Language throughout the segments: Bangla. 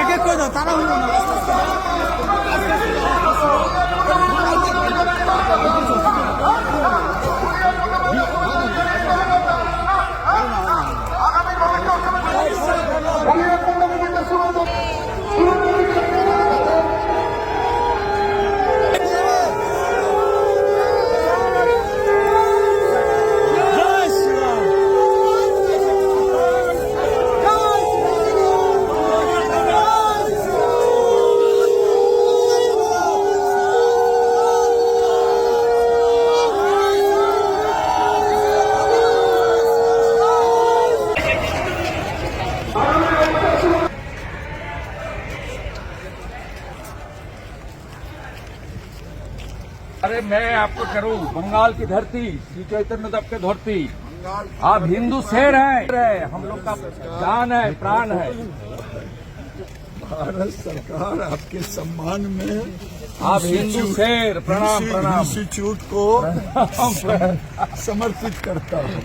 এক এক করে দাও তারা হলো না। मैं आपको करूँ बंगाल की धरती श्री चैतन्य देव की धरती। आप हिंदू शेर हैं हम लोग का जान है प्राण है। भारत सरकार आपके सम्मान में आप हिंदू शेर प्रणाम प्रणाम। इंस्टीट्यूट को समर्पित करता हूँ।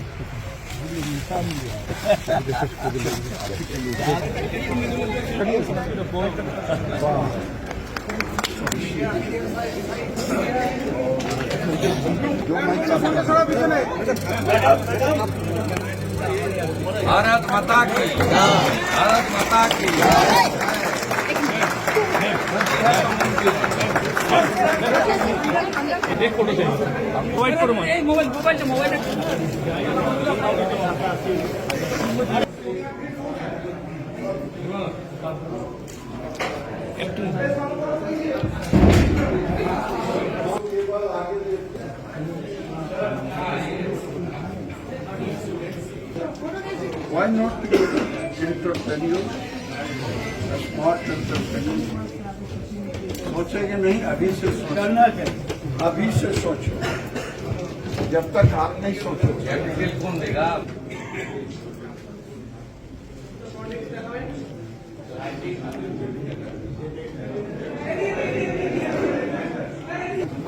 भारत माता की भारत माता की। एक photo mobile photo mobile mobile mobile Why not to go to entrepreneur, a smart entrepreneur? सोचेंगे नहीं अभी से सोचो। अभी से सोचो। जब तक आप नहीं सोचोगे कैपिटल कौन देगा?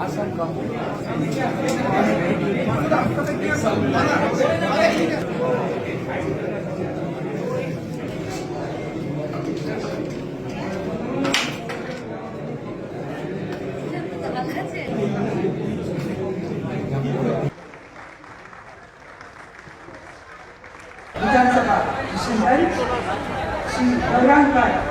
विधानसभा श्री श्री गौरांग राय 이자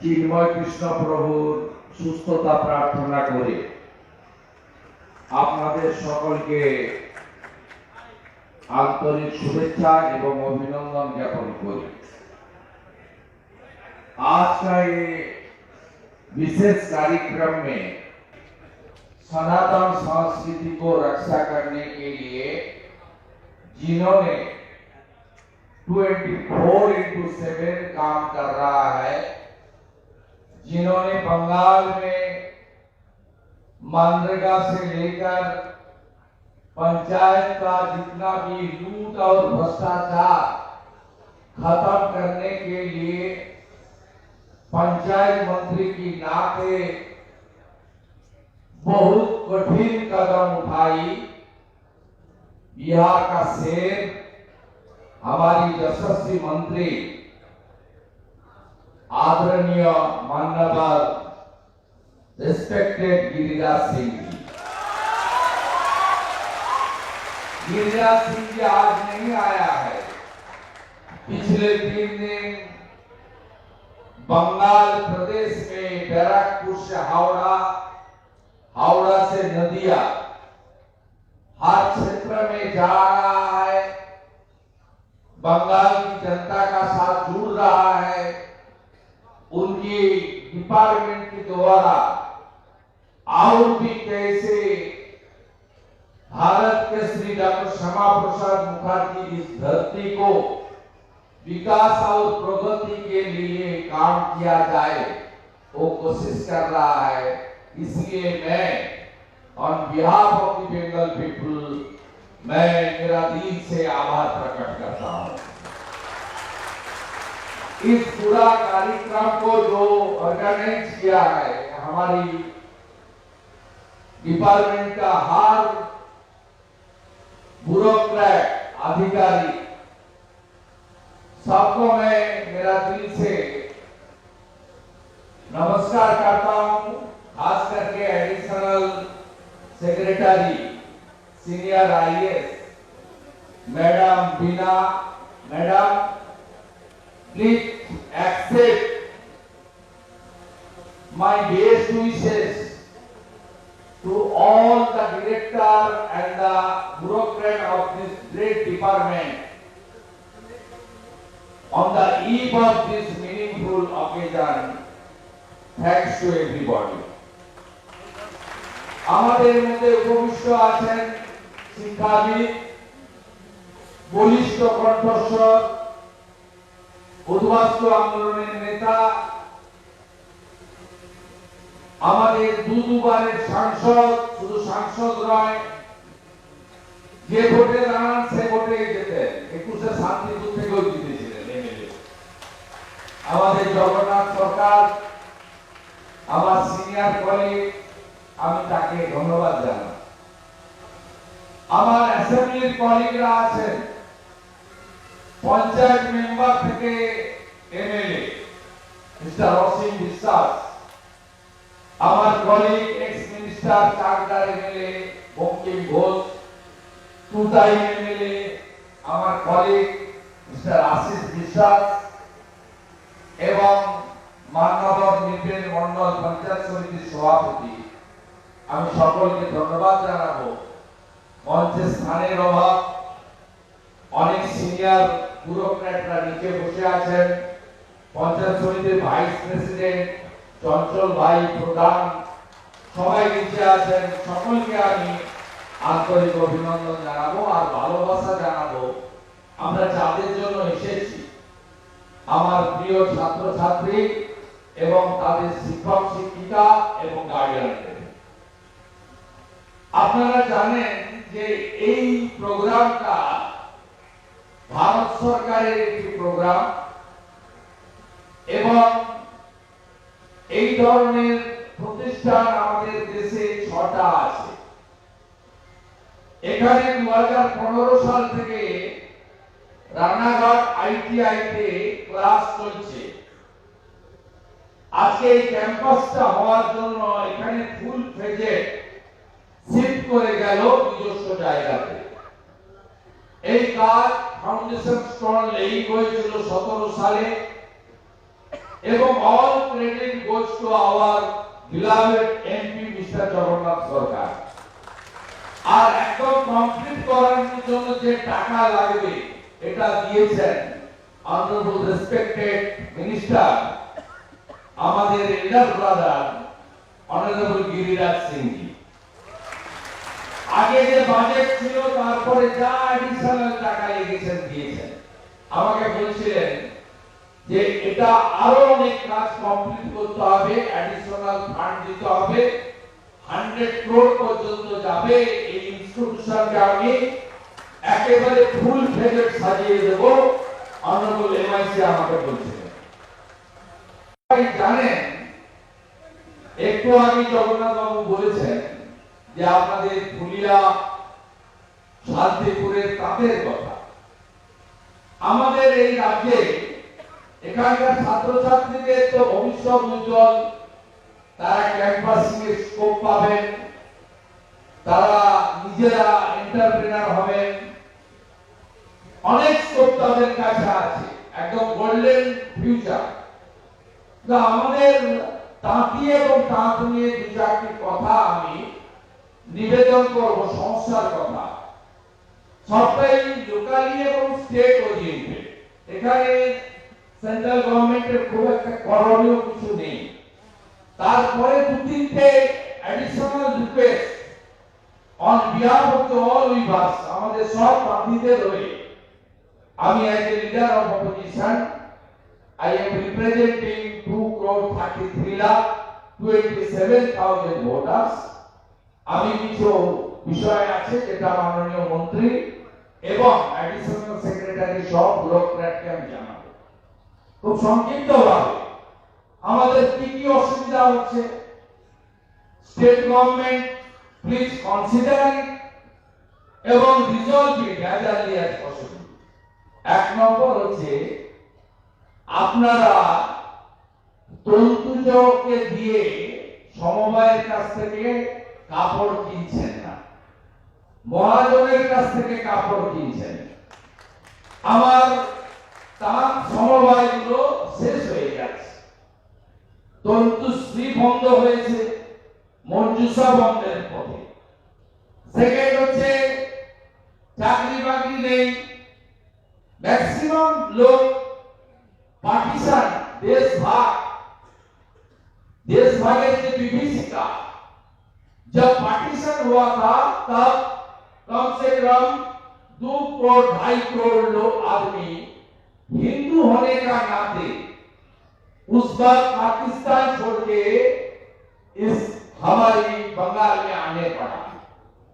চিন্ময় কৃষ্ণ প্রভুর সুস্থতা প্রার্থনা করে আপনাদের সকলকে आंतरिक शुभेच्छा एवं अभिनंदन ज्ञापन करी आज का ये विशेष कार्यक्रम में सनातन संस्कृति को रक्षा करने के लिए जिन्होंने 24 इंटू सेवन काम कर रहा है जिन्होंने बंगाल में मनरेगा से लेकर पंचायत का जितना भी लूट और भ्रष्टाचार खत्म करने के लिए पंचायत मंत्री की नाते बहुत कठिन कदम उठाई। बिहार का शेर हमारी यशस्वी मंत्री आदरणीय मान्यवर रेस्पेक्टेड गिरिराज सिंह गिरिराज सिंह जी आज नहीं आया है। पिछले तीन दिन बंगाल प्रदेश में बैरकपुर से हावड़ा हावड़ा से नदिया, हर क्षेत्र में जा रहा है। बंगाल की जनता का साथ जुड़ रहा है। उनकी डिपार्टमेंट के द्वारा भी कैसे भारत के श्री डॉक्टर श्यामा प्रसाद मुखर्जी इस धरती को विकास और प्रगति के लिए काम किया जाए, वो कोशिश कर रहा है। इसलिए मैं on behalf of the Bengal people मैं मेरा दिल से आभार प्रकट करता हूँ। इस पूरा कार्यक्रम को जो ऑर्गेनाइज किया है, हमारी डिपार्टमेंट का हर ब्यूरोक्रेट अधिकारी, सबको मैं मेरा दिल से नमस्कार करता हूँ, खास करके additional secretary senior IAS madam Bina, madam please accept my best wishes to all the director and the bureaucrat of this great department on the eve of this meaningful occasion. Thanks to everybody. আমাদের মধ্যে উপবিষ্ট আছেন শিক্ষাবিদ বলিষ্ঠ কণ্ঠস্বর উদ্বাস্তু আন্দোলনের নেতা, আমাদের দু দুবারের সাংসদ, শুধু সাংসদ নয়, যে ভোটে দাঁড়ান সে ভোটে যেতেন একুশে শান্তিপুর থেকেও জিতেছিলেন আমাদের জগন্নাথ সরকার, আমার সিনিয়র কলিগ, আমি তাকে ধন্যবাদ জানাই। আমার অ্যাসেম্বলির কলিগরা আছেন। পঞ্চায়েত মেম্বার থেকে এমএলএ, মিস্টার অসীম বিশ্বাস, আমার কলিগ এক্স মিনিস্টার চাকদার এমএলএ বঙ্কিম ঘোষ তুতাই এমএলএ আমার কলিগ মিস্টার আশিস বিশ্বাস, এবং মান্যবর নির্বেন মন্ডল পঞ্চায়েত সমিতির সভাপতি। আমি সকলকে ধন্যবাদ জানাব। মঞ্চে স্থানের অভাব, অনেক সিনিয়র ব্যুরোক্র্যাটরা নিচে বসে আছেন। পঞ্চায়েত সমিতির ভাইস প্রেসিডেন্ট, চঞ্চল ভাই প্রধান, সবাই নিচে আছেন। সকলকে আমি আন্তরিক অভিনন্দন জানাব আর ভালোবাসা জানাব। আমরা যাদের জন্য এসেছি, আমার প্রিয় ছাত্রছাত্রী এবং তাদের শিক্ষক শিক্ষিকা এবং গার্ডিয়ানদের আপনারা জানেন যে এই প্রোগ্রামটা ভারত সরকারের একটি প্রোগ্রাম এবং এই ধরনের প্রতিষ্ঠান আমাদের দেশে ছটা আছে। এখানে দু সাল থেকে রানাঘাট আইটিআই তে ক্লাস চলছে। আজকে এই ক্যাম্পাসটা হওয়ার জন্য এখানে ফুল ফেজে শিফট করে গেল নিজস্ব জায়গাতে। এই কাজ ফাউন্ডেশন স্টোন লেই হয়েছিল সতেরো সালে এবং all credit goes to our beloved MP mister Jagannath Sarkar. আর একদম কমপ্লিট করার জন্য যে টাকা লাগবে, এটা দিয়েছেন অনারেবল রেসপেক্টেড মিনিস্টার আমাদের elder brother honourable Giriraj Singh ji. আগে যে বাজেট ছিল, তারপরে যা অ্যাডিশনাল টাকা লেগেছেন, দিয়েছেন। আমাকে বলছিলেন যে এটা আরও অনেক কাজ কমপ্লিট করতে হবে অ্যাডিশনাল ফান্ড দিতে হবে। হান্ড্রেড ক্রোড পর্যন্ত যাবে এই ইনস্টিটিউশনকে আমি একেবারে ফুল ফেজেড সাজিয়ে দেব অনারেবল এমআইসি আমাকে বলছিলেন। জানেন, একটু আগে জগন্নাথ বাবু বলেছেন যে আপনাদের ফুলিয়া শান্তিপুরের তাঁতের কথা। আমাদের এই রাজ্যে এখানকার ছাত্রছাত্রীদের তো ভবিষ্যৎ উজ্জ্বল। তারা ক্যাম্পাসিং এর স্কোপ পাবেন। তারা নিজেরা এন্টারপ্রেনার হবেন। অনেক স্কোপ তাদের কাছে আছে, একদম গোল্ডেন ফিউচার আমাদের তাঁতি এবং তাঁত নিয়ে দু চারটি কথা আমি নিবেদন করব সমস্যার কথা। সবটাই লোকালি এবং স্টেট ওরিয়েন্টেড এখানে সেন্ট্রাল গভর্নমেন্টের খুব একটা করণীয় কিছু নেই। তারপরে দু তিনটে additional request on behalf of the all weavers আমাদের সব প্রার্থীদের হয়ে। আমি as a leader of opposition I am representing 2 crore 33 lakh 27,000 voters. আমি কিছু বিষয় আছে যেটা মাননীয় মন্ত্রী এবং অ্যাডিশনাল সেক্রেটারি সব ব্যুরোক্র্যাটকে আমি জানাব। খুব সংক্ষিপ্ত ভাবে আমাদের কি কি অসুবিধা হচ্ছে? স্টেট গভর্নমেন্ট প্লিজ কনসিডার এবং resolve it as early as possible এক নম্বর হচ্ছে, আপনারা তন্তুজকে দিয়ে সমবায়ের কাছ থেকে কাপড় কিনছেন না। মহাজনের কাছ থেকে কাপড় কিনছেন। আমার তার সমবায়গুলো শেষ হয়ে গেছে। তন্তুশ্রী বন্ধ হয়েছে, মঞ্জুষা বন্ধের পথে। সেকেন্ড হচ্ছে, চাকরি বাকরি নেই। ম্যাক্সিমাম লোক পাকিস্তান, দেশ ভাগ। দেশ ভাগের যে বিভীষিকা जब पार्टीशन हुआ था तब कम से कम दो करोड़ ढाई करोड़ लोग आदमी हिंदू होने का नाते उस वक्त पाकिस्तान छोड़ के इस हमारी बंगाल में आने पड़ा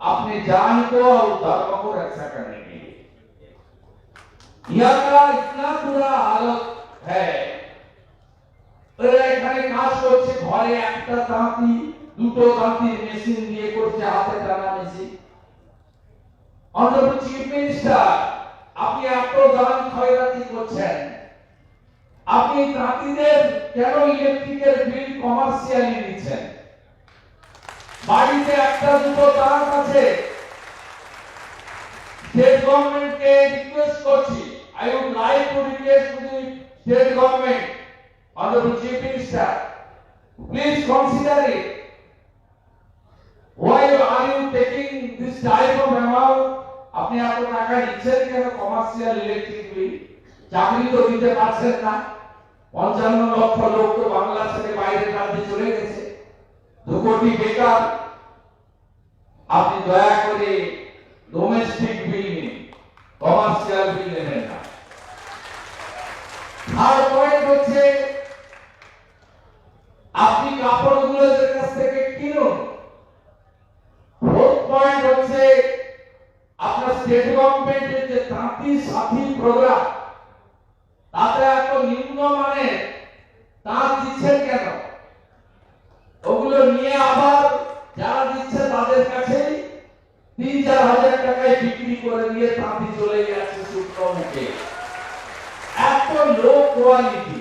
अपने जान को और धर्म को रक्षा करने के लिए यहाँ का इतना बुरा हालत है এরা এখানে কাজ করছে ঘরে একটা দাঁতি দুটো দাঁতির মেশিন দিয়ে করছে, হাতে টানা মেশিন অনারেবল চিফ মিনিস্টার আপনি এত দান খয়রাতি করছেন। আপনি তাঁতিদের কেন ইলেকট্রিকের বিল কমার্শিয়ালি নিচ্ছেন? বাড়িতে একটা দুটো দাঁত আছে। স্টেট গভর্নমেন্টকে রিকোয়েস্ট করছি। I would like to request to the state government honourable chief minister please consider it Why are you taking this type of amount? আপনি এত টাকা নিচ্ছেন কেন? কমার্শিয়াল ইলেকট্রিক বিল চাকরি তো দিতে পারছেন না। পঞ্চান্ন লক্ষ লোক তো বাংলা থেকে বাইরে রাজ্যে চলে গেছে। দু কোটি বেকার। আপনি দয়া করে ডোমেস্টিক বিল নিন কমার্শিয়াল বিল নেবেন না। আর পয়েন্ট হচ্ছে, আপনি কাপড়গুলো এদের কাছ থেকে কিনুন ফোর্থ পয়েন্ট হচ্ছে আপনার স্টেট গভর্নমেন্টের যে তাঁতি সাথী প্রোগ্রাম তাতে এত নিম্ন মানের তাঁত দিচ্ছেন কেন? ওগুলো নিয়ে আবার যারা দিচ্ছে তাদের কাছেই তিন চার হাজার টাকায় বিক্রি করে দিয়ে তাঁতি চলে যাচ্ছে শুক্র মুখে এত লো কোয়ালিটি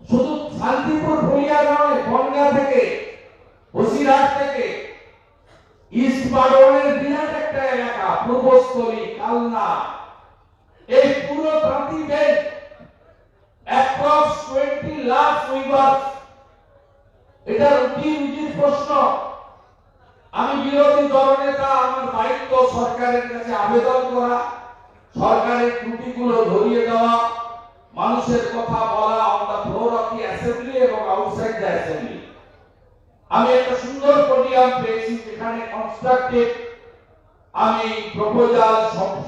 শুধু শান্তিপুর, ফুলিয়া নয়, বনগা থেকে, বসিরহাট থেকে ইস্ট পাড়নের বিরাট একটা এলাকা, পূর্বস্থলী, কালনা। এই পুরো টোয়েন্টি লাখ এটা প্রশ্ন। আমি বিরোধী দলনেতা, আমার দায়িত্ব সরকারের কাছে আবেদন করা, সরকারের ত্রুটিগুলো ধরিয়ে দেওয়া, মানুষের কথা বলা on the floor of the assembly এবং আউটসাইড দ্য অ্যাসেম্বলি আমি একটা সুন্দর পোডিয়াম পেয়েছি যেখানে কনস্ট্রাকটিভ আমি প্রপোজাল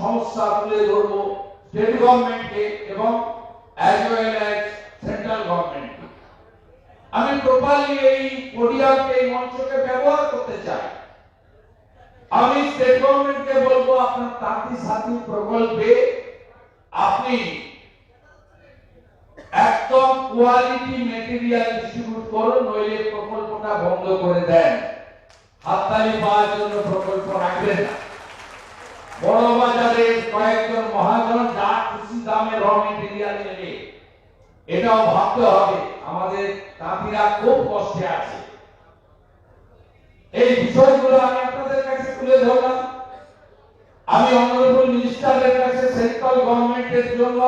সমস্যা তুলে ধরবো স্টেট গভর্নমেন্টকে এবং as well as central government আমি প্রপারলি এই পোডিয়ামকে এই মঞ্চকে ব্যবহার করতে চাই। আমি স্টেট গভর্নমেন্টকে বলব, আপনার তাঁতি সাথী প্রকল্পে আপনি একদম কোয়ালিটি মেটেরিয়াল ডিস্ট্রিবিউট করুন, নইলে প্রকল্পটা বন্ধ করে দেন। হাততালি পাওয়ার জন্য প্রকল্প রাখবেন না। বড় বাজারে কয়েকজন মহাজন যা খুশি দামে র মেটেরিয়াল নেবে, এটাও ভাবতে হবে। আমাদের তাঁতিরা খুব কষ্টে আছে। এই বিষয়গুলো আমি আপনাদের কাছে তুলে ধরলাম। আমি অনারেবল মিনিস্টারের কাছে সেন্ট্রাল গভর্নমেন্টের জন্য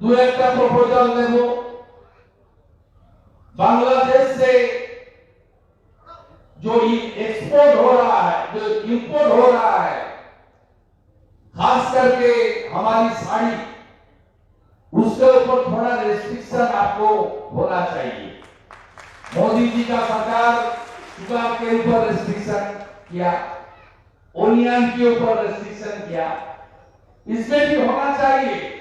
দু একটা প্রপোজাল দেবো। बांग्लादेश से जो एक्सपोर्ट हो रहा है, जो इंपोर्ट हो रहा है, खास करके हमारी साड़ी, उसके ऊपर थोड़ा रेस्ट्रिक्शन आपको होना चाहिए। मोदी जी का सरकार शुगर के ऊपर रेस्ट्रिक्शन किया, ओनियन के ऊपर रेस्ट्रिक्शन किया। इसमें भी होना चाहिए।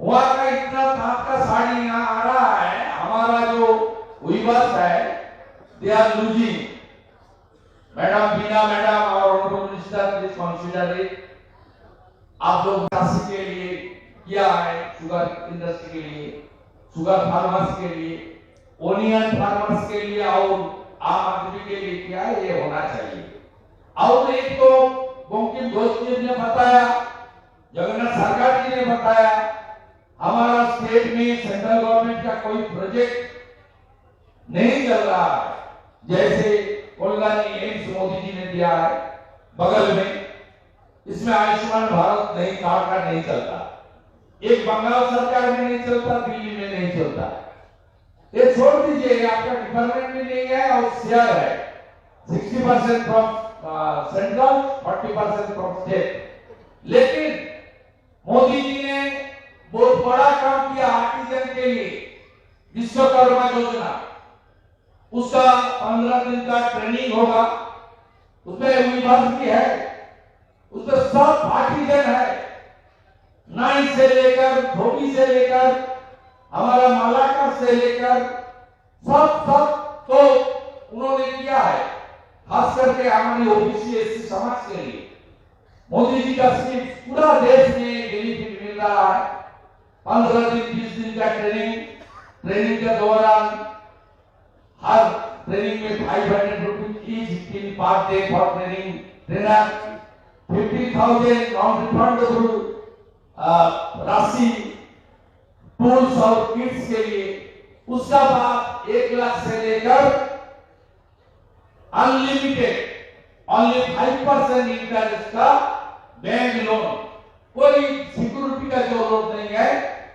वहाँ का इतना ताप का साड़ी यहाँ आ रहा है, हमारा जो विवर्स है they are losing madam, Bina madam, और honourable minister please consider it आप लोग राशि के लिए किया है शुगर इंडस्ट्री के लिए शुगर फार्मर्स के लिए ओनियन फार्मर्स के लिए, और आम आदमी के लिए क्या है, ये होना चाहिए। और एक तो बंकिम घोष जी ने बताया, जगन्नाथ सरकार जी ने बताया हमारा स्टेट में सेंट्रल गवर्नमेंट का कोई प्रोजेक्ट नहीं चल रहा है। जैसे एम्स मोदी जी ने दिया है बगल में। इसमें आयुष्मान भारत नहीं, कार्ड का नहीं चलता। एक बंगाल सरकार में नहीं चलता, दिल्ली में नहीं चलता। ये छोड़ दीजिए आपका डिपार्टमेंट में नहीं है और शेयर है। Sixty percent from central forty percent from state लेकिन मोदी जी ने बहुत बड़ा काम किया आर्टिजन के लिए विश्वकर्मा योजना उसका पंद्रह दिन का ट्रेनिंग होगा उसमें यूनिवर्सिटी है, उसमें सब आर्टिजन है। नाइन से लेकर, धोबी से लेकर, हमारा मालाकर से लेकर, सब सब तो उन्होंने किया है, खास करके हमारी ओबीसी एससी समाज के लिए। मोदी जी का स्कीम पूरा देश में बेनिफिट मिल रहा है। पंद्रह दिन, बीस दिन का ट्रेनिंग ट्रेनिंग के दौरान हर ट्रेनिंग में five hundred rupees each in part day for training trainer fifty thousand non refundable राशि टूल्स और किट्स के लिए. उसका बाद एक लाख से लेकर unlimited only five percent interest का बैंक लोन कोई सिक्योरिटी का जो ज़रूरत नहीं है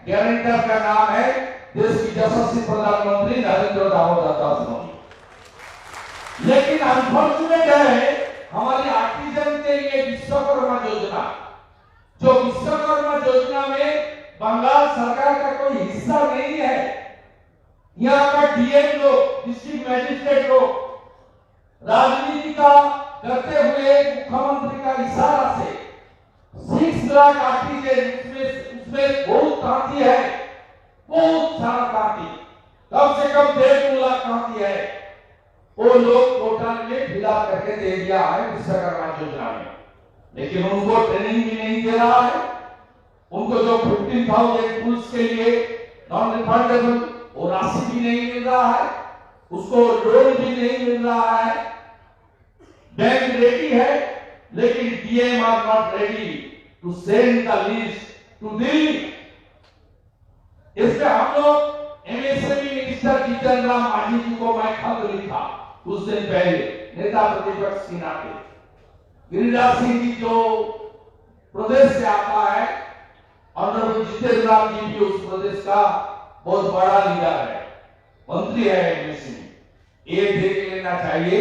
गारंटर का नाम है देश की यशस्वी प्रधानमंत्री नरेंद्र दामोदर दास मोदी। लेकिन अनफॉर्चुनेट है हमारी आर्टिजन के लिए विश्वकर्मा योजना, जो विश्वकर्मा योजना में बंगाल सरकार का कोई हिस्सा नहीं है। यहाँ का डीएम लोग डिस्ट्रिक्ट मैजिस्ट्रेट लोग राजनीति का करते हुए मुख्यमंत्री का इशारा से सिक्स लाख आर्टिजन, उसमें उसमें बहुत कांति है। बहुत सारा कांति कम से कम डेढ़ लाख कांति है। वो लोग कोटा में फिलअप करके दे दिया है विश्वकर्मा योजना में। लेकिन उनको ट्रेनिंग भी नहीं दे रहा है। उनको जो फिफ्टीन थाउज़ेंड पुलिस के लिए नॉन रिफंडेबल वो राशि भी नहीं मिल रहा है। उसको लोन भी नहीं मिल रहा है। बैंक रेडी है, लेकिन DM are not ready to send the list to Delhi इसमें हम लोग एमएसएमई मिनिस्टर जीतन राम मांझी जी को मैं खत लिखा कुछ दिन पहले, नेता प्रतिपक्ष सिन्हा के गिरिराज सिंह जी जो प्रदेश से आता है ऑनरेबल जितेंद्र राम जी भी उस प्रदेश का बहुत बड़ा लीडर है। मंत्री है एमएसएमई ये देख लेना चाहिए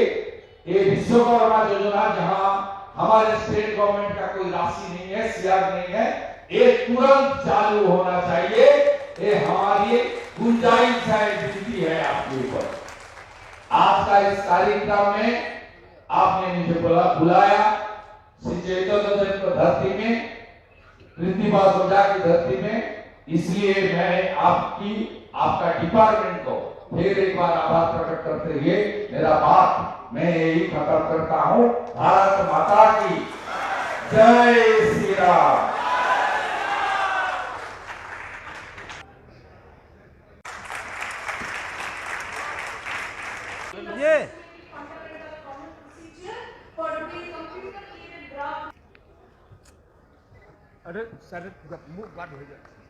ये विश्वकर्मा योजना, जहाँ हमारे स्टेट गवर्नमेंट का कोई राशि नहीं है सीआर नहीं है, ये तुरंत चालू होना चाहिए। ये हमारी गुंजाइश है विनती है आपके ऊपर। आज का इस कार्यक्रम में आपने मुझे बुला, बुलाया धरती में कृतिमा सोजा की धरती में। इसलिए मैं आपकी, आपका डिपार्टमेंट को फिर एक बार आभार प्रकट करते हुए मेरा बात मैं यही खत्म करता हूँ, भारत माता की। जय श्री राम। আরে স্যারের মুখ বাদ হয়ে যাচ্ছে